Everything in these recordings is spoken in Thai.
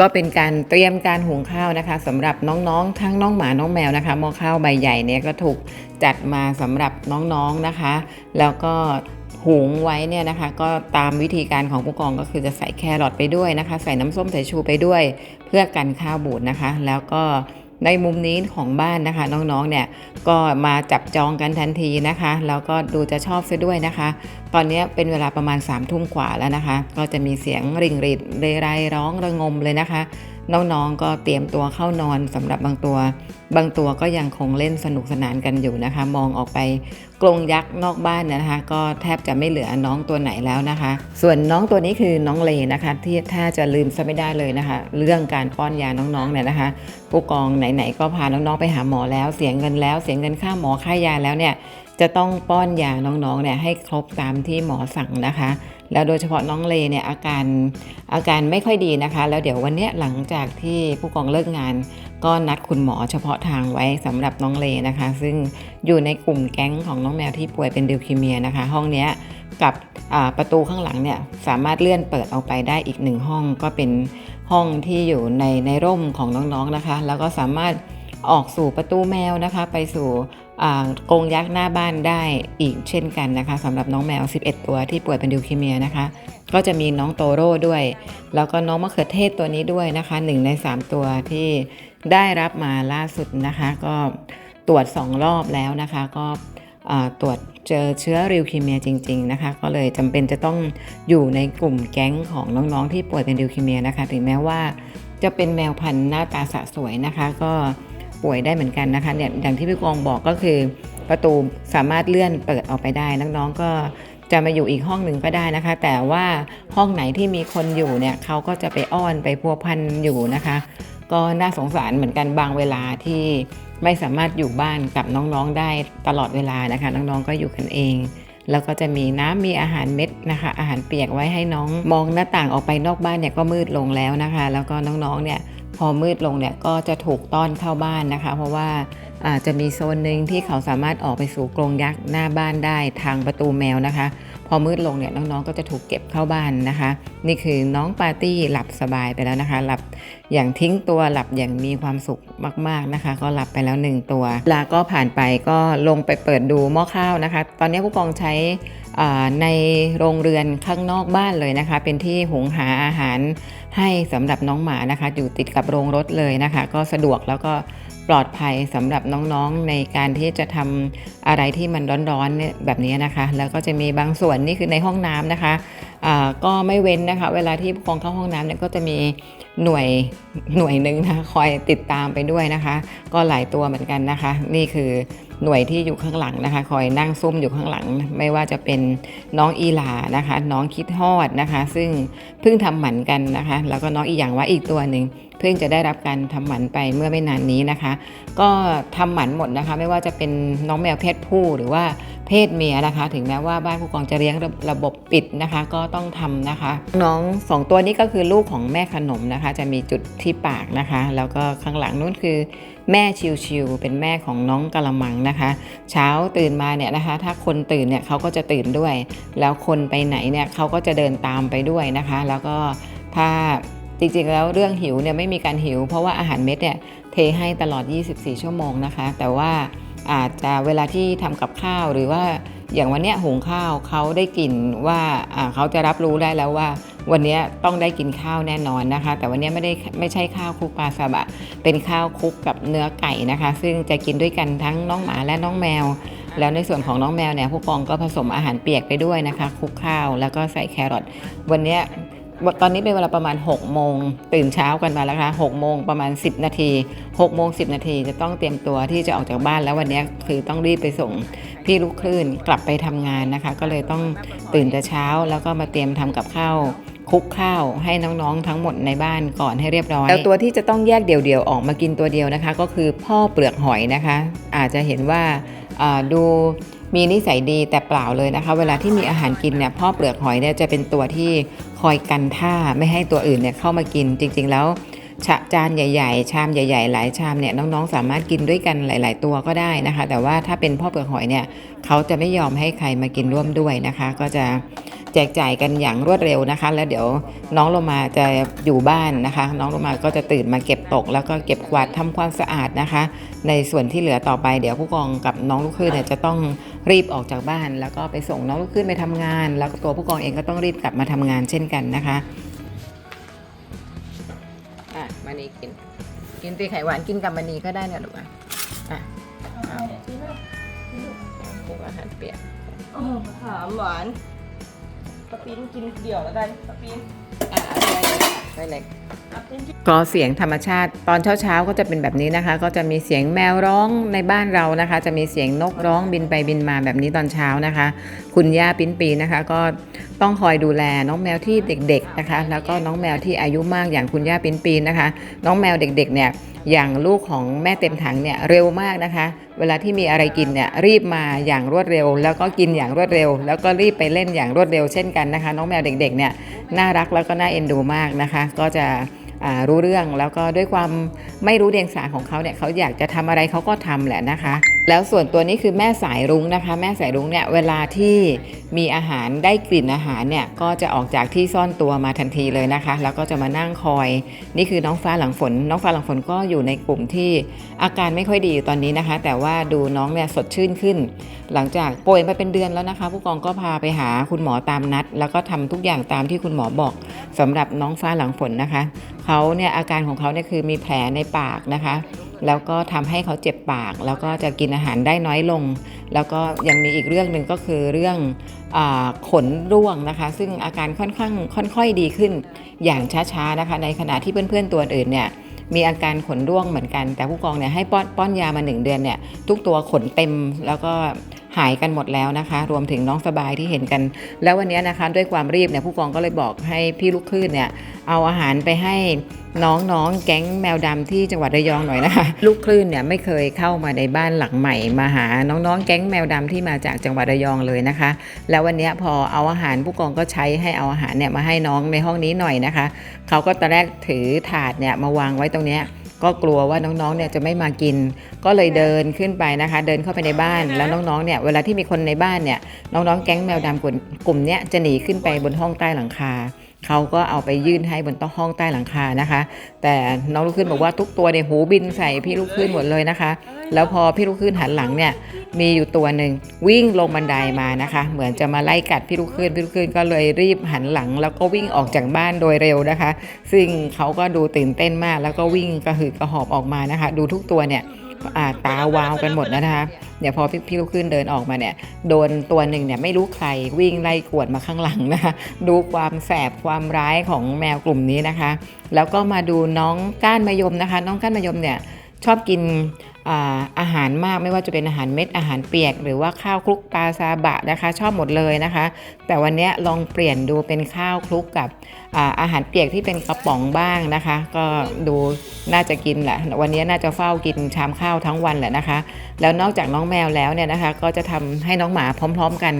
ก็เป็นการเตรียมการหุงข้าวนะคะสำหรับน้องๆ ทั้งน้องหมาน้องแมวนะคะหม้อข้าวใบใหญ่เนี่ยก็ถูกจัดมาสำหรับน้องๆนะคะ แล้วก็หุงไว้เนี่ยนะคะ ก็ตามวิธีการของผู้กองก็คือจะใส่แครอทไปด้วยนะคะ ใส่น้ำส้มสายชูไปด้วย เพื่อกันข้าวบูดนะคะ แล้วก็ ในมุมนี้ของบ้านนะคะน้องๆเนี่ยก็มาจับจองกันทันทีนะคะแล้วก็ดูจะชอบซะด้วยนะคะ ตอนนี้เป็นเวลาประมาณ3ามทุ่มกว่าแล้วนะคะ ก็จะมีเสียงริงริดเรไรร้องระงมเลยนะคะ น้องๆก็เตรียมตัวเข้านอนสำหรับบางตัว บางตัวก็ยังคงเล่นสนุกสนานกันอยู่นะคะ มองออกไปกรงยักษ์นอกบ้านนยนะคะ ก็แทบจะไม่เหลือน้องตัวไหนแล้วนะคะ ส่วนน้องตัวนี้คือน้องเลนะคะ ที่ถ้าจะลืมซะไม่ได้เลยนะคะ เรื่องการป้อนยาน้องๆเนี่ยนะคะ ผู้กองไหนๆก็พาน้องๆไปหาหมอแล้วเสียเงินแล้ว เสียเงินค่าหมอค่ายาแล้วเนี่ยจะต้องป้อนยาน้องๆเนี่ยให้ครบตามที่หมอสั่งนะคะ แล้วโดยเฉพาะน้องเลเนี่ยอาการอาการไม่ค่อยดีนะคะ แล้วเดี๋ยววันนี้หลังจากที่ผู้กองเลิกงาน ก็นัดคุณหมอเฉพาะทางไว้สำหรับน้องเลนะคะ ซึ่งอยู่ในกลุ่มแก๊งของน้องแมวที่ป่วยเป็นดิวคีเมียนะคะ ห้องเนี้ยกับประตูข้างหลังเนี่ยสามารถเลื่อนเปิดออกไปได้อีกหนึ่งห้องก็เป็นห้องที่อยู่ในในร่มของน้องๆนะคะ แล้วก็สามารถออกสู่ประตูแมวนะคะ ไปสู่ กรงยักษ์หน้าบ้านได้อีกเช่นกันนะคะสำหรับน้องแมว 11 ตัวที่ป่วยเป็นดิวคีเมียนะคะ ก็จะมีน้องโตโร่ด้วย แล้วก็น้องมะเขือเทศตัวนี้ด้วยนะคะหนึ่งใน 3 ตัวที่ได้รับมาล่าสุดนะคะ ก็ตรวจ 2 รอบแล้วนะคะ ก็ตรวจเจอเชื้อริวคีเมียจริง ๆนะคะ ก็เลยจำเป็นจะต้องอยู่ในกลุ่มแก๊งของน้องๆที่ป่วยเป็นดิวคีเมียนะคะ ถึงแม้ว่าจะเป็นแมวพันธุ์หน้าตาสะสวยนะคะ ก็ ป่วยได้เหมือนกันนะคะเนี่ยอย่างที่พี่กองบอกก็คือประตูสามารถเลื่อนเปิดออกไปได้น้องๆก็จะมาอยู่อีกห้องหนึ่งก็ได้นะคะ แต่ว่าห้องไหนที่มีคนอยู่เนี่ยเขาก็จะไปอ้อนไปพัวพันอยู่นะคะ ก็น่าสงสารเหมือนกันบางเวลาที่ไม่สามารถอยู่บ้านกับน้องๆได้ตลอดเวลานะคะ น้องๆก็อยู่กันเอง แล้วก็จะมีน้ำมีอาหารเม็ดนะคะ อาหารเปียกไว้ให้น้องมองหน้าต่างออกไปนอกบ้านเนี่ยก็มืดลงแล้วนะคะ แล้วก็น้องๆเนี่ยพอมืดลงเนี่ยก็จะถูกต้อนเข้าบ้านนะคะ เพราะว่าอา จจะมีโซนหนึ่งที่เขาสามารถออกไปสู่กรงยักษ์หน้าบ้านได้ทางประตูแมวนะคะ พอมืดลงเนี่ยน้องๆก็จะถูกเก็บเข้าบ้านนะคะ นี่คือน้องปาร์ตี้หลับสบายไปแล้วนะคะ หลับอย่างทิ้งตัวหลับอย่างมีความสุขมากๆนะคะ ก็หลับไปแล้วหนึ่งตัวลาก็ผ่านไปก็ลงไปเปิดดูหม้อข้าวนะคะ ตอนนี้ผู้กองใช้ในโรงเรือนข้างนอกบ้านเลยนะคะ เป็นที่หุงหาอาหารให้สำหรับน้องหมานะคะ อยู่ติดกับโรงรถเลยนะคะ ก็สะดวกแล้วก็ ปลอดภัยสำหรับน้องๆในการที่จะทำอะไรที่มันร้อนๆเนี่ยแบบนี้นะคะ แล้วก็จะมีบางส่วนนี่คือในห้องน้ำนะคะก็ไม่เว้นนะคะ เวลาที่ผู้ปกครองเข้าห้องน้ำเนี่ยก็จะมีหน่วยหน่วยหนึ่งนะคอยติดตามไปด้วยนะคะ ก็หลายตัวเหมือนกันนะคะ นี่คือหน่วยที่อยู่ข้างหลังนะคะ คอยนั่งซุ่มอยู่ข้างหลัง ไม่ว่าจะเป็นน้องอีหลานะคะ น้องคิดฮอดนะคะ ซึ่งเพิ่งทำหมันกันนะคะ แล้วก็น้องอีหยังว่าอีกตัวหนึ่ง เพิ่งจะได้รับการทำหมันไปเมื่อไม่นานนี้นะคะ ก็ทำหมันหมดนะคะ ไม่ว่าจะเป็นน้องแมวเพศผู้หรือว่าเพศเมียนะคะ ถึงแม้ว่าบ้านผู้กองจะเลี้ยงระระบบปิดนะคะ ก็ต้องทำนะคะ น้องสองตัวนี้ก็คือลูกของแม่ขนมนะคะ จะมีจุดที่ปากนะคะ แล้วก็ข้างหลังนู้นคือแม่ชิวๆเป็นแม่ของน้องกะละมังนะคะ เช้าตื่นมาเนี่ยนะคะ ถ้าคนตื่นเนี่ยเขาก็จะตื่นด้วย แล้วคนไปไหนเนี่ยเขาก็จะเดินตามไปด้วยนะคะ แล้วก็ถ้า จริงๆแล้วเรื่องหิวเนี่ยไม่มีการหิว เพราะว่าอาหารเม็ดเนี่ยเทให้ตลอด 24 ชั่วโมงนะคะ แต่ว่าอาจจะเวลาที่ทำกับข้าวหรือว่าอย่างวันเนี้ยหุงข้าวเขาได้กลิ่นว่าเขาจะรับรู้ได้แล้วว่า วันนี้ต้องได้กินข้าวแน่นอนนะคะ แต่วันนี้ไม่ได้ไม่ใช่ข้าวคลุกปลาซาบะ เป็นข้าวคลุกกับเนื้อไก่นะคะ ซึ่งจะกินด้วยกันทั้งน้องหมาและน้องแมว แล้วในส่วนของน้องแมวเนี่ยผู้กองก็ผสมอาหารเปียกไปด้วยนะคะคลุกข้าวแล้วก็ใส่แครอทวันนี้ ตอนนี้เป็นเวลาประมาณ 6 โมง ตื่นเช้ากันมาแล้วค่ะ6โมงประมาณ 10 นาที6โมง10 นาทีจะต้องเตรียมตัวที่จะออกจากบ้านแล้ววันนี้คือต้องรีบไปส่งพี่ลูกคลื่นกลับไปทำงานนะคะ ก็เลยต้องตื่นแต่เช้าแล้วก็มาเตรียมทำกับข้าวคุกข้าวให้น้องๆทั้งหมดในบ้านก่อนให้เรียบร้อยแล้วตัวที่จะต้องแยกเดี่ยวๆออกมากินตัวเดียวนะคะ ก็คือพ่อเปลือกหอยนะคะ อาจจะเห็นว่าดู มีนิสัยดีแต่เปล่าเลยนะคะ เวลาที่มีอาหารกินเนี่ยพ่อเปลือกหอยเนี่ยจะเป็นตัวที่คอยกันท่าไม่ให้ตัวอื่นเนี่ยเข้ามากินจริง ๆ แล้วชะจานใหญ่ๆ ชามใหญ่ๆ หลายชามเนี่ยน้องๆ สามารถกินด้วยกันหลาย ๆ ตัวก็ได้นะคะ แต่ว่าถ้าเป็นพ่อเปลือกหอยเนี่ยเขาจะไม่ยอมให้ใครมากินร่วมด้วยนะคะ ก็จะแจกจ่ายกันอย่างรวดเร็วนะคะ แล้วเดี๋ยวน้องโลมาจะอยู่บ้านนะคะ น้องโลมาก็จะตื่นมาเก็บตก แล้วก็เก็บกวาดทำความสะอาดนะคะ ในส่วนที่เหลือต่อไปเดี๋ยวผู้กองกับน้องลูกคืนเนี่ยจะต้อง รีบออกจากบ้าน แล้วก็ไปส่งน้องลูกคลื่นไปทำงาน แล้วก็ตัวผู้กองเองก็ต้องรีบกลับมาทำงานเช่นกันนะคะอะมานีกิน กินตีไข่หวานกินกับมานีก็ได้นะลูกอะอะอาหารเปียกโอ้โหหามหวานปะปิ้นกินเดี่ยวแล้วกันปะปิ้นอะเอาไปเลยค่ะไปเลย ก็เสียงธรรมชาติ ตอนเช้าๆก็จะเป็นแบบนี้นะคะ ก็จะมีเสียงแมวร้องในบ้านเรานะคะ จะมีเสียงนกร้องบินไปบินมาแบบนี้ตอนเช้านะคะ คุณย่าปิ้นปีนะคะ ก็ต้องคอยดูแลน้องแมวที่เด็ก ๆนะคะ แล้วก็น้องแมวที่อายุมากอย่างคุณย่าปิ้นปีนะคะ น้องแมวเด็กๆเนี่ยอย่างลูกของแม่เต็มถังเนี่ยเร็วมากนะคะ เวลาที่มีอะไรกินเนี่ยรีบมาอย่างรวดเร็ว แล้วก็กินอย่างรวดเร็ว แล้วก็รีบไปเล่นอย่างรวดเร็วเช่นกันนะคะ น้องแมวเด็กๆเนี่ยน่ารักแล้วก็น่าเอ็นดูมากนะคะ ก็จะ รู้เรื่องแล้วก็ด้วยความไม่รู้เดียงสาของเขาเนี่ยเขาอยากจะทำอะไรเขาก็ทำแหละนะคะแล้วส่วนตัวนี้คือแม่สายรุ้งนะคะ แม่สายรุ้งเนี่ยเวลาที่มีอาหารได้กลิ่นอาหารเนี่ยก็จะออกจากที่ซ่อนตัวมาทันทีเลยนะคะ แล้วก็จะมานั่งคอย นี่คือน้องฟ้าหลังฝน น้องฟ้าหลังฝนก็อยู่ในกลุ่มที่อาการไม่ค่อยดีอยู่ตอนนี้นะคะ แต่ว่าดูน้องเนี่ยสดชื่นขึ้น หลังจากป่วยมาเป็นเดือนแล้วนะคะ ผู้กองก็พาไปหาคุณหมอตามนัด แล้วก็ทำทุกอย่างตามที่คุณหมอบอกสำหรับน้องฟ้าหลังฝนนะคะเขาเนี่ยอาการของเขาเนี่ยคือมีแผลในปากนะคะ แล้วก็ทำให้เขาเจ็บปาก แล้วก็จะกินอาหารได้น้อยลง แล้วก็ยังมีอีกเรื่องหนึ่งก็คือเรื่องอขนร่วงนะคะ ซึ่งอาการค่อนข้างค่อยๆดีขึ้นอย่างช้าๆนะคะ ในขณะที่เพื่อนๆตัวอื่นเนี่ยมีอาการขนร่วงเหมือนกัน แต่ผู้กองเนี่ยให้ป้อนป้อนยามาหนึ่งเดือนเนี่ยทุกตัวขนเต็มแล้วก็ หายกันหมดแล้วนะคะ รวมถึงน้องสบายที่เห็นกัน แล้ววันนี้นะคะด้วยความรีบเนี่ยผู้กองก็เลยบอกให้พี่ลูกคลื่นเนี่ยเอาอาหารไปให้น้องๆแก๊งแมวดำที่จังหวัดระยองหน่อยนะคะ ลูกคลื่นเนี่ยไม่เคยเข้ามาในบ้านหลังใหม่มาหาน้องๆแก๊งแมวดำที่มาจากจังหวัดระยองเลยนะคะ แล้ววันนี้พอเอาอาหารผู้กองก็ใช้ให้เอาอาหารเนี่ยมาให้น้องในห้องนี้หน่อยนะคะเขาก็ตอนแรกถือถาดเนี่ยมาวางไว้ตรงเนี้ย ก็กลัวว่าน้องๆเนี่ยจะไม่มากิน ก็เลยเดินขึ้นไปนะคะ เดินเข้าไปในบ้านแล้วน้องๆเนี่ยเวลาที่มีคนในบ้านเนี่ยน้องๆแก๊งแมวดำกลุ่มกลุ่มเนี้ยจะหนีขึ้นไปบนห้องใต้หลังคา เขาก็เอาไปยื่นให้บนโต๊ะห้องใต้หลังคานะคะ แต่น้องลูกขึ้นบอกว่าทุกตัวเนี่ยหูบินใส่พี่ลูกขึ้นหมดเลยนะคะ แล้วพอพี่ลูกขึ้นหันหลังเนี่ยมีอยู่ตัวหนึ่งวิ่งลงบันไดมานะคะ เหมือนจะมาไล่กัดพี่ลูกขึ้นพี่ลูกขึ้นก็เลยรีบหันหลัง แล้วก็วิ่งออกจากบ้านโดยเร็วนะคะ ซึ่งเขาก็ดูตื่นเต้นมาก แล้วก็วิ่งกระหืดกระหอบออกมานะคะ ดูทุกตัวเนี่ย ตาวาวกันหมดนะคะเดี๋ยวพอพี่พี่ลูกขึ้นเดินออกมาเนี่ย โดนตัวหนึ่งเนี่ยไม่รู้ใครวิ่งไล่กวดมาข้างหลังนะคะดูความแสบความร้ายของแมวกลุ่มนี้นะคะ แล้วก็มาดูน้องก้านมะยมนะคะ น้องก้านมะยมเนี่ยชอบกิน อาหารมากไม่ว่าจะเป็นอาหารเม็ดอาหารเปียก หรือว่าข้าวคลุกปลาซาบะนะคะ ชอบหมดเลยนะคะ แต่วันนี้ลองเปลี่ยนดูเป็นข้าวคลุกกับอาอาหารเปียกที่เป็นกระป๋องบ้างนะคะ ก็ดูน่าจะกินแหละวันนี้น่าจะเฝ้ากินชามข้าวทั้งวันแหละนะคะ แล้วนอกจากน้องแมวแล้วเนี่ยนะคะ ก็จะทำให้น้องหมาพร้อม ๆ กัน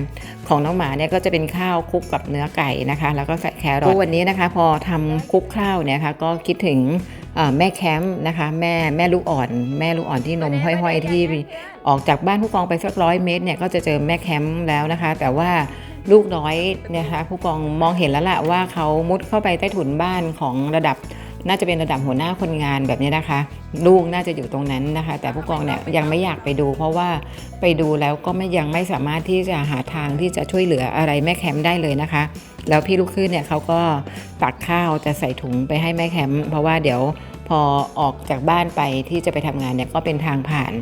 ของน้องหมาเนี่ยก็จะเป็นข้าวคลุกกับเนื้อไก่นะคะ แล้วก็ใส่แครอทวันนี้นะคะ พอทำคลุกข้าวเนี่ยค่ะก็คิดถึง แม่แคมป์นะคะ แม่แม่ลูกอ่อน แม่ลูกอ่อนที่นมห้อย ๆ ที่ออกจากบ้านผู้กองไปสักร้อยเมตรเนี่ยก็จะเจอแม่แคมป์แล้วนะคะ แต่ว่าลูกน้อยนะคะผู้กองมองเห็นแล้วล่ะว่าเขามุดเข้าไปใต้ถุนบ้านของระดับ น่าจะเป็นระดับหัวหน้าคนงานแบบนี้นะคะ ลูกน่าจะอยู่ตรงนั้นนะคะ แต่ผู้กองเนี่ยยังไม่อยากไปดู เพราะว่าไปดูแล้วก็ไม่ยังไม่สามารถที่จะหาทางที่จะช่วยเหลืออะไรแม่แคมป์ได้เลยนะคะ แล้วพี่ลูกขึ้นเนี่ยเขาก็ตักข้าวจะใส่ถุงไปให้แม่แคมป์เพราะว่าเดี๋ยว พอออกจากบ้านไปที่จะไปทำงานเนี่ยก็เป็นทางผ่าน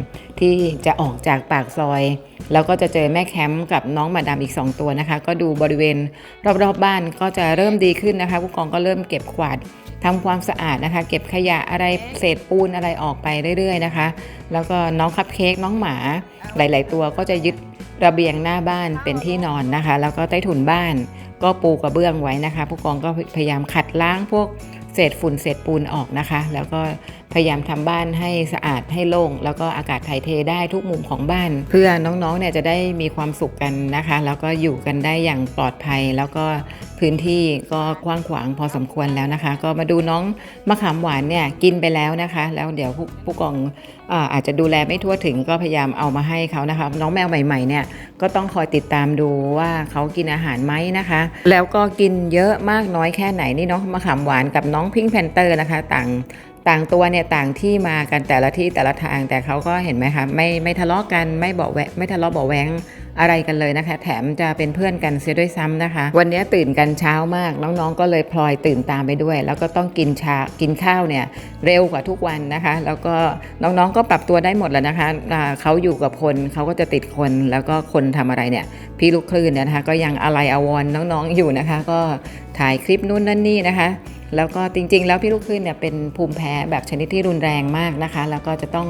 ที่จะออกจากปากซอย แล้วก็จะเจอแม่แคมป์กับน้องมาดามอีก 2 ตัวนะคะ ก็ดูบริเวณรอบๆบบ้านก็จะเริ่มดีขึ้นนะคะผู้กองก็เริ่มเก็บกวาดทำความสะอาดนะคะ เก็บขยะอะไรเศษปูนอะไรออกไปเรื่อยๆนะคะ แล้วก็น้องคัพเค้กน้องหมาหลาย ๆ ตัวก็จะยึดระเบียงหน้าบ้านเป็นที่นอนนะคะ แล้วก็ใต้ถุนบ้านก็ปูกระเบื้องไว้นะคะ ผู้กองก็พยายามขัดล้างพวก เศษฝุ่นเศษปูนออกนะคะ แล้วก็พยายามทำบ้านให้สะอาดให้โล่ง แล้วก็อากาศถ่ายเทได้ทุกมุมของบ้าน เพื่อน้องๆเนี่ยจะได้มีความสุขกันนะคะ แล้วก็อยู่กันได้อย่างปลอดภัย แล้วก็พื้นที่ก็กว้างขวางพอสมควรแล้วนะคะ ก็มาดูน้องมะขามหวานเนี่ยกินไปแล้วนะคะ แล้วเดี๋ยวผู้ผู้กองอาจจะดูแลไม่ทั่วถึงก็พยายามเอามาให้เขานะคะ น้องแมวใหม่ๆเนี่ยก็ต้องคอยติดตามดูว่าเขากินอาหารไหมนะคะ แล้วก็กินเยอะมากน้อยแค่ไหนนี่เนาะมะขามหวานกับน้องพิงแพนเตอร์นะคะ ต่าง ต่างตัวเนี่ยต่างที่มากันแต่ละที่แต่ละทางแต่เขาก็เห็นไหมคะไม่ไม่ทะเลาะกันไม่เบาะแวะไม่ทะเลาะเบาะแวงอะไรกันเลยนะคะ แถมจะเป็นเพื่อนกันเสียด้วยซ้ำนะคะ วันนี้ตื่นกันเช้ามากน้องๆก็เลยพลอยตื่นตามไปด้วย แล้วก็ต้องกินชากินข้าวเนี่ยเร็วกว่าทุกวันนะคะ แล้วก็น้องๆก็ปรับตัวได้หมดแล้วนะคะเขาอยู่กับคนเขาก็จะติดคนแล้วก็คนทำอะไรเนี่ยพี่ลูกคลื่นเนี่ยนะคะ ก็ยังอะไรอาวรน้องๆอยู่นะคะ ก็ถ่ายคลิปนู่นนั่นนี่นะคะ แล้วก็จริง ๆ แล้วพี่ลูกคลื่นเนี่ยเป็นภูมิแพ้แบบชนิดที่รุนแรงมากนะคะ แล้วก็จะต้อง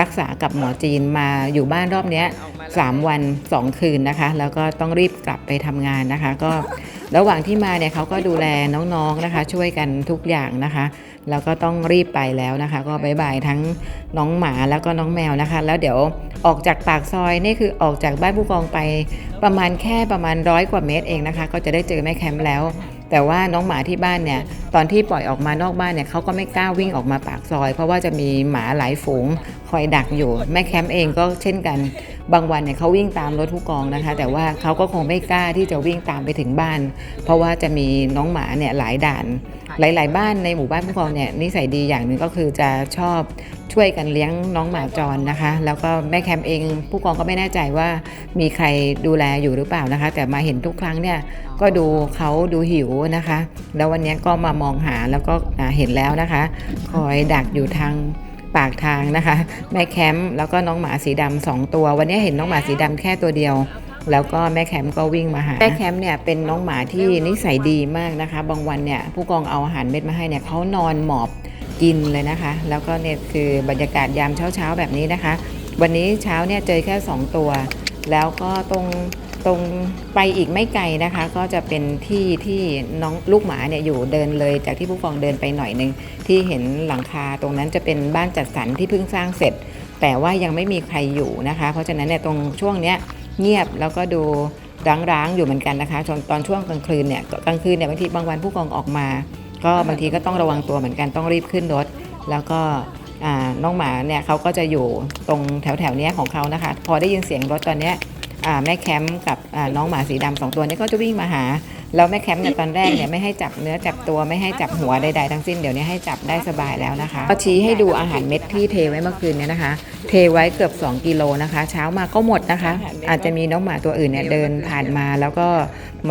รักษากับหมอจีนมาอยู่บ้านรอบเนี้ย3วัน 2 คืนนะคะ แล้วก็ต้องรีบกลับไปทำงานนะคะ ก็ระหว่างที่มาเนี่ยเขาก็ดูแลน้องๆนะคะ ช่วยกันทุกอย่างนะคะ แล้วก็ต้องรีบไปแล้วนะคะ ก็บายบายทั้งน้องหมาแล้วก็น้องแมวนะคะ แล้วเดี๋ยวออกจากปากซอยนี่คือออกจากบ้านผู้กองไปประมาณแค่ประมาณร้อยกว่าเมตรเองนะคะ ก็จะได้เจอแม่แคมป์แล้ว แต่ว่าน้องหมาที่บ้านเนี่ยตอนที่ปล่อยออกมานอกบ้านเนี่ยเขาก็ไม่กล้าวิ่งออกมาปากซอย เพราะว่าจะมีหมาหลายฝูงคอยดักอยู่ แม่แคมป์เองก็เช่นกัน บางวันเนี่ยเขาวิ่งตามรถผู้กองนะคะ แต่ว่าเขาก็คงไม่กล้าที่จะวิ่งตามไปถึงบ้าน เพราะว่าจะมีน้องหมาเนี่ยหลายด่าน หลาย ๆ บ้านในหมู่บ้านผู้กองเนี่ยนิสัยดีอย่างหนึ่งก็คือจะชอบช่วยกันเลี้ยงน้องหมาจรนะคะ แล้วก็แม่แคมเอง ผู้กองก็ไม่แน่ใจว่ามีใครดูแลอยู่หรือเปล่านะคะ แต่มาเห็นทุกครั้งเนี่ยก็ดูเขาดูหิวนะคะ แล้ววันนี้ก็มามองหาแล้วก็อ่าเห็นแล้วนะคะ คอยดักอยู่ทาง ปากทางนะคะ แม่แคมป์แล้วก็น้องหมาสีดำสองตัว วันนี้เห็นน้องหมาสีดำแค่ตัวเดียว แล้วก็แม่แคมป์ก็วิ่งมาหา แม่แคมป์เนี่ยเป็นน้องหมาที่นิสัยดีมากนะคะ บางวันเนี่ยผู้กองเอาอาหารเม็ดมาให้เนี่ยเขานอนหมอบกินเลยนะคะ แล้วก็เนี่ยคือบรรยากาศยามเช้าๆแบบนี้นะคะ วันนี้เช้าเนี่ยเจอแค่ 2 ตัว แล้วก็ตรง ตรงไปอีกไม่ไกลนะคะ ก็จะเป็นที่ที่น้องลูกหมาเนี่ยอยู่เดินเลยจากที่ผู้กองเดินไปหน่อยนึงที่เห็นหลังคาตรงนั้นจะเป็นบ้านจัดสรรที่เพิ่งสร้างเสร็จ แต่ว่ายังไม่มีใครอยู่นะคะ เพราะฉะนั้นเนี่ยตรงช่วงเนี้ยเงียบแล้วก็ดูร้างๆอยู่เหมือนกันนะคะจนตอนช่วงกลางคืนเนี่ยกลางคืนเนี่ยบางทีบางวันผู้กองออกมา ก็บางทีก็ต้องระวังตัวเหมือนกันต้องรีบขึ้นรถ แล้วก็น้องหมาเนี่ยเขาก็จะอยู่ตรงแถวแถวๆเนี้ยของเขานะคะ พอได้ยินเสียงรถตอนเนี้ย แม่แคมป์กับอ่าน้องหมาสีดำสองตัวนี้ก็จะวิ่งมาหา แล้วแม่แคมป์เนี่ยตอนแรกเนี่ยไม่ให้จับเนื้อจับตัวไม่ให้จับหัวใดๆทั้งสิ้นเดี๋ยวนี้ให้จับได้สบายแล้วนะคะก็ชี้ให้ดูอาหารเม็ดที่เทไว้เมื่อคืนเนี่ยนะคะ เทไว้เกือบ 2 กิโลนะคะ เช้ามาก็หมดนะคะ อาจจะมีน้องหมาตัวอื่นเนี่ยเดินผ่านมาแล้วก็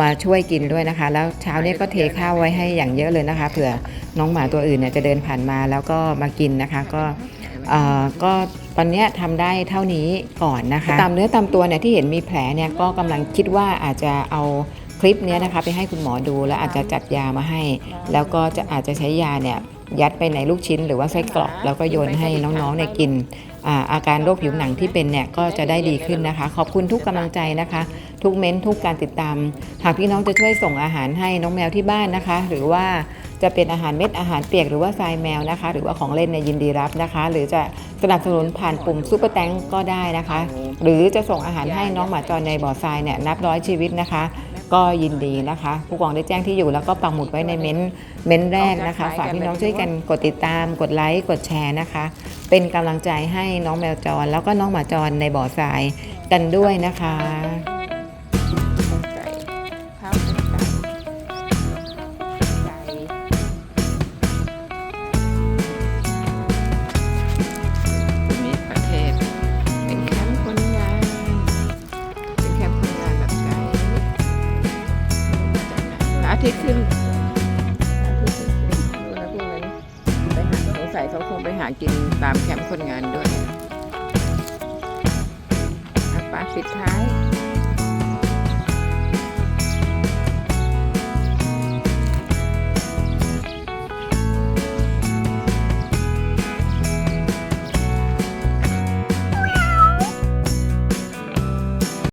มาช่วยกินด้วยนะคะ แล้วเช้าเนี่ยก็เทข้าวไว้ให้อย่างเยอะเลยนะคะเผื่อน้องหมาตัวอื่นเนี่ยจะเดินผ่านมาแล้วก็มากินนะคะ ก็เอ่อก็ ตอนเนี้ยทำได้เท่านี้ก่อนนะคะ ตามเนื้อตามตัวเนี่ยที่เห็นมีแผลเนี่ยก็กำลังคิดว่าอาจจะเอาคลิปเนี้ยนะคะไปให้คุณหมอดูแล้วอาจจะจัดยามาให้ แล้วก็จะอาจจะใช้ยาเนี่ยยัดไปในลูกชิ้นหรือว่าไส้กรอกแล้วก็โยนให้น้องๆเนี่ยกินอาอาการโรคผิวหนังที่เป็นเนี่ยก็จะได้ดีขึ้นนะคะ ขอบคุณทุกกำลังใจนะคะ ทุกเม้นต์ทุกการติดตาม หากพี่น้องจะช่วยส่งอาหารให้น้องแมวที่บ้านนะคะ หรือว่า จะเป็นอาหารเม็ดอาหารเปียกหรือว่าทรายแมวนะคะ หรือว่าของเล่นเนี่ยยินดีรับนะคะ หรือจะสนับสนุนผ่านปุ่มซุปเปอร์แตงก็ได้นะคะ หรือจะส่งอาหารให้น้องหมาจรในบ่อทรายเนี่ยนับร้อยชีวิตนะคะ ก็ยินดีนะคะ ผู้กองได้แจ้งที่อยู่แล้วก็ปักหมุดไว้ในเม้นต์เม้นต์แรกนะคะฝากพี่น้องช่วยกันกดติดตาม กดไลค์กดแชร์นะคะ เป็นกำลังใจให้น้องแมวจร แล้วก็น้องหมาจรในบ่อทรายกันด้วยนะคะ ทิตย์ขึ้นที่ขึ้นดูนะพวกนั้นไปหาสงสัยเขาคงไปหากินตามแคมป์คนงานด้วยอะไปปิดท้าย